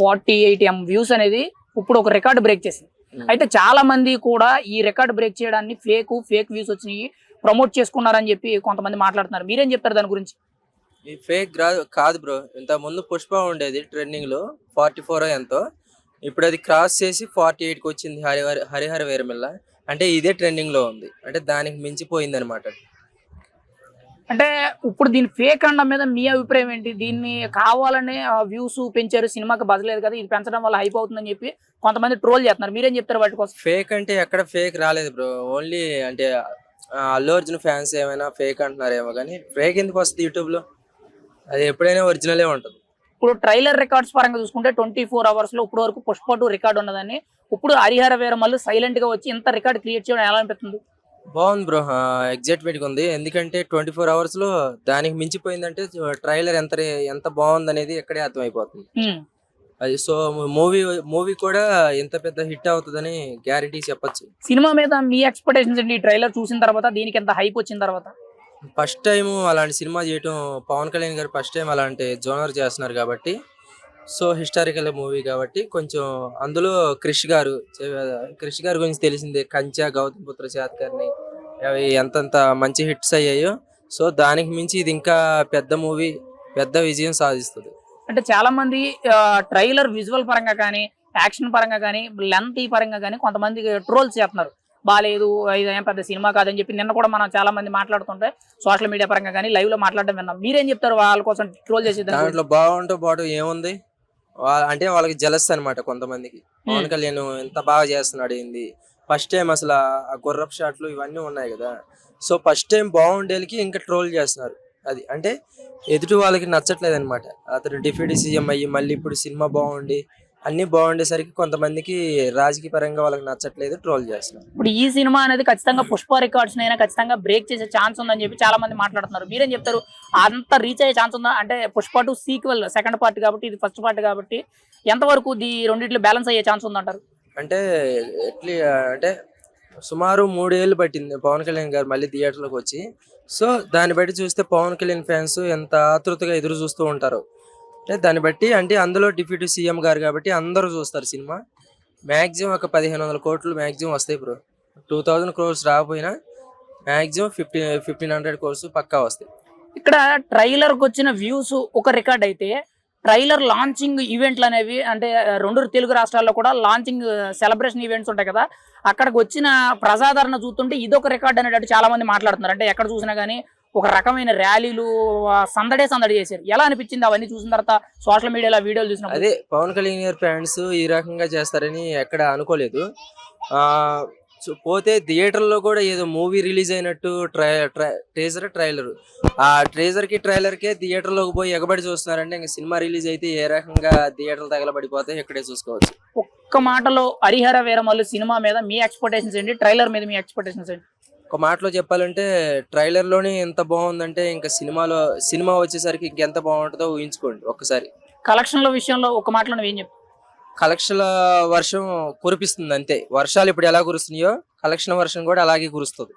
Forty eight ఎం views అనేది ఇప్పుడు ఒక రికార్డ్ బ్రేక్ చేసింది. అయితే చాలా మంది కూడా ఈ రికార్డ్ బ్రేక్ చేయడాన్ని ఫేక్ ఫేక్ వ్యూస్ వచ్చినాయి ప్రమోట్ చేసుకున్నారని చెప్పి కొంతమంది మాట్లాడుతున్నారు. మీరేం చెప్తారు దాని గురించి? ఈ ఫేక్ కాదు బ్రో. ఇంత ముందు పుష్ప ఉండేది ట్రెండింగ్లో ఫార్టీ ఫోర్ ఎంతో ఇప్పుడు అది క్రాస్ చేసి ఫార్టీ ఎయిట్కి వచ్చింది హరిహర హరిహర వేరమిల్ల. అంటే ఇదే ట్రెండింగ్లో ఉంది. అంటే దానికి మించిపోయింది అనమాట అంటే ఇప్పుడు దీని ఫేక్ అనడం మీద మీ అభిప్రాయం ఏంటి? దీన్ని కావాలనే వ్యూస్ పెంచారు సినిమాకి బదలేదు కదా ఇది పెంచడం వల్ల హైప్ అవుతుందని చెప్పి కొంతమంది ట్రోల్ చేస్తున్నారు. మీరేం చెప్తారు వాటి కోసం? ఫేక్ అంటే ఎక్కడ ఫేక్ రాలేదు బ్రో ఓన్లీ అంటే అల్లు అర్జున్ ఫ్యాన్స్ ఏమైనా ఫేక్ అంటున్నారేమో కానీ ఫేక్ ఎందుకు వస్తుంది యూట్యూబ్లో? అది ఎప్పుడైనా ఒరిజినలే ఉంటుంది. ఇప్పుడు ట్రైలర్ రికార్డ్స్ పరంగా చూసుకుంటే ట్వంటీ ఫోర్ అవర్స్లో ఇప్పుడు వరకు పుష్ప టూ రికార్డ్ ఉన్నదని ఇప్పుడు హరిహర వీరమల్లు సైలెంట్గా వచ్చి ఇంత రికార్డ్ క్రియేట్ చేయడం ఎలా అనిపిస్తుంది? బాగుంది బ్రో. ఎగ్జైట్మెంట్ ఉంది. ఎందుకంటే ట్వంటీ ఫోర్ అవర్స్లో దానికి మించిపోయిందంటే ట్రైలర్ ఎంత ఎంత బాగుంది అనేది ఇక్కడే అర్థమైపోతుంది. అది సో మూవీ మూవీ కూడా ఎంత పెద్ద హిట్ అవుతుందని గ్యారంటీ చెప్పొచ్చు. సినిమా మీద మీ ఎక్స్పెక్టేషన్స్ ఏంటి? ట్రైలర్ చూసిన తర్వాత దీనికి ఎంత హైప్ వచ్చిన తర్వాత? ఫస్ట్ టైం అలాంటి సినిమా చేయటం పవన్ కళ్యాణ్ గారు ఫస్ట్ టైం అలాంటి జోనర్ చేస్తున్నారు కాబట్టి సో హిస్టారికల్ మూవీ కాబట్టి కొంచెం అందులో క్రిష్ గారు క్రిష్ గారి గురించి తెలిసిందే కంచా గౌతమ్ పుత్ర చాత్కర్ని అవి ఎంతంత మంచి హిట్స్ అయ్యాయో. సో దానికి మించి ఇది ఇంకా పెద్ద మూవీ పెద్ద విజయం సాధిస్తుంది. అంటే చాలా మంది ట్రైలర్ విజువల్ పరంగా కానీ యాక్షన్ పరంగా కానీ లెంత్ పరంగా కానీ కొంతమంది ట్రోల్స్ చేస్తున్నారు. బాగాలేదు ఇది ఏం పెద్ద సినిమా కాదని చెప్పి నిన్న కూడా మనం చాలా మంది మాట్లాడుతుంటే సోషల్ మీడియా పరంగా కానీ లైవ్లో మాట్లాడడం విన్నాం. మీరేం చెప్తారు వాళ్ళ కోసం ట్రోల్ చేసే దాని గురించి? దాంట్లో బాగుంటూ బాటు ఏముంది? అంటే వాళ్ళకి జలస్ అనమాట కొంతమందికి. పవన్ కళ్యాణ్ ఎంత బాగా చేస్తున్నాడు ఏంది? ఫస్ట్ టైం అసలు ఆ గుర్రప్ షాట్లు ఇవన్నీ ఉన్నాయి కదా. సో ఫస్ట్ టైం బాగుండేకి ఇంకా ట్రోల్ చేస్తున్నారు. అది అంటే ఎదుటి వాళ్ళకి నచ్చట్లేదు అనమాట అతను డిప్యూటీ సీఎం అయ్యి మళ్ళీ ఇప్పుడు సినిమా బాగుండి అన్ని బాగుండేసరికి కొంతమందికి రాజకీయ పరంగా వాళ్ళకి నచ్చట్లేదు ట్రోల్ చేస్తున్నారు. ఇప్పుడు ఈ సినిమా అనేది ఖచ్చితంగా పుష్ప రికార్డ్స్ అయినా ఖచ్చితంగా బ్రేక్ చేసే ఛాన్స్ ఉందని చెప్పి చాలా మంది మాట్లాడుతున్నారు. మీరేం చెప్తారు? అంత రీచ్ అయ్యే ఛాన్స్ ఉందా? అంటే Pushpa two sequel second part కాబట్టి ఇది ఫస్ట్ పార్ట్ కాబట్టి ఎంతవరకు ది రెండిట్లో బ్యాలెన్స్ అయ్యే ఛాన్స్ ఉందంటారు? అంటే ఎట్లీ అంటే సుమారు మూడేళ్ళు పట్టింది పవన్ కళ్యాణ్ గారు మళ్ళీ థియేటర్లోకి వచ్చి. సో దాన్ని బట్టి చూస్తే పవన్ కళ్యాణ్ ఫ్యాన్స్ ఎంత ఆతృతగా ఎదురు చూస్తూ ఉంటారు. అంటే దాన్ని బట్టి అంటే అందులో డిప్యూటీ సీఎం గారు కాబట్టి అందరూ చూస్తారు సినిమా. మ్యాక్సిమం ఒక పదిహేను వందల కోట్లు మ్యాక్సిమం వస్తాయి బ్రో. టూ థౌజండ్ క్రోర్స్ రాకపోయినా maximum fifty fifteen hundred crores పక్కా వస్తాయి. ఇక్కడ ట్రైలర్కి వచ్చిన వ్యూస్ ఒక రికార్డ్ అయితే ట్రైలర్ లాంచింగ్ ఈవెంట్లు అనేవి అంటే రెండు తెలుగు రాష్ట్రాల్లో కూడా లాంచింగ్ సెలబ్రేషన్ ఈవెంట్స్ ఉంటాయి కదా. అక్కడికి వచ్చిన ప్రజాదరణ చూస్తుంటే ఇదొక రికార్డ్ అనేటట్టు చాలా మంది మాట్లాడుతున్నారు. అంటే ఎక్కడ చూసినా కానీ ఒక రకమైన ర్యాలీలు సందడే సందడి చేశారు. ఎలా అనిపించింది అవన్నీ చూసిన తర్వాత సోషల్ మీడియాలో వీడియోలు చూసినప్పుడు? అదే పవన్ కళ్యాణ్ గారి ఫ్యాన్స్ ఈ రకంగా చేస్తారని ఎక్కడ అనుకోలేదు. సో పోతే థియేటర్లో కూడా ఏదో మూవీ రిలీజ్ అయినట్టు ట్రై ట్రేజర్ ట్రైలర్. ఆ ట్రేజర్కి ట్రైలర్ కే థియేటర్లోకి పోయి ఎగబడి చూస్తున్నారంటే ఇంకా సినిమా రిలీజ్ అయితే ఏ రకంగా థియేటర్లు తగలబడిపోతే ఇక్కడే చూసుకోవచ్చు. ఒక్క మాటలో హరిహర వీరమల్లు సినిమా మీద మీ ఎక్స్పెక్టేషన్స్ ఏంటి? ట్రైలర్ మీద మీ ఎక్స్పెక్టేషన్స్ ఏంటి? ఒక మాటలో చెప్పాలంటే ట్రైలర్లోనే ఎంత బాగుందంటే ఇంకా సినిమాలో సినిమా వచ్చేసరికి ఇంకెంత బాగుంటుందో ఊహించుకోండి ఒక్కసారి. కలెక్షన్ల విషయంలో ఒక మాటలో నువ్వు ఏం చెప్తావు కలెక్షన్ల వర్షం కురిపిస్తుంది అంతే. వర్షాలు ఇప్పుడు ఎలా కురుస్తున్నాయో కలెక్షన్ వర్షం కూడా అలాగే కురుస్తుంది.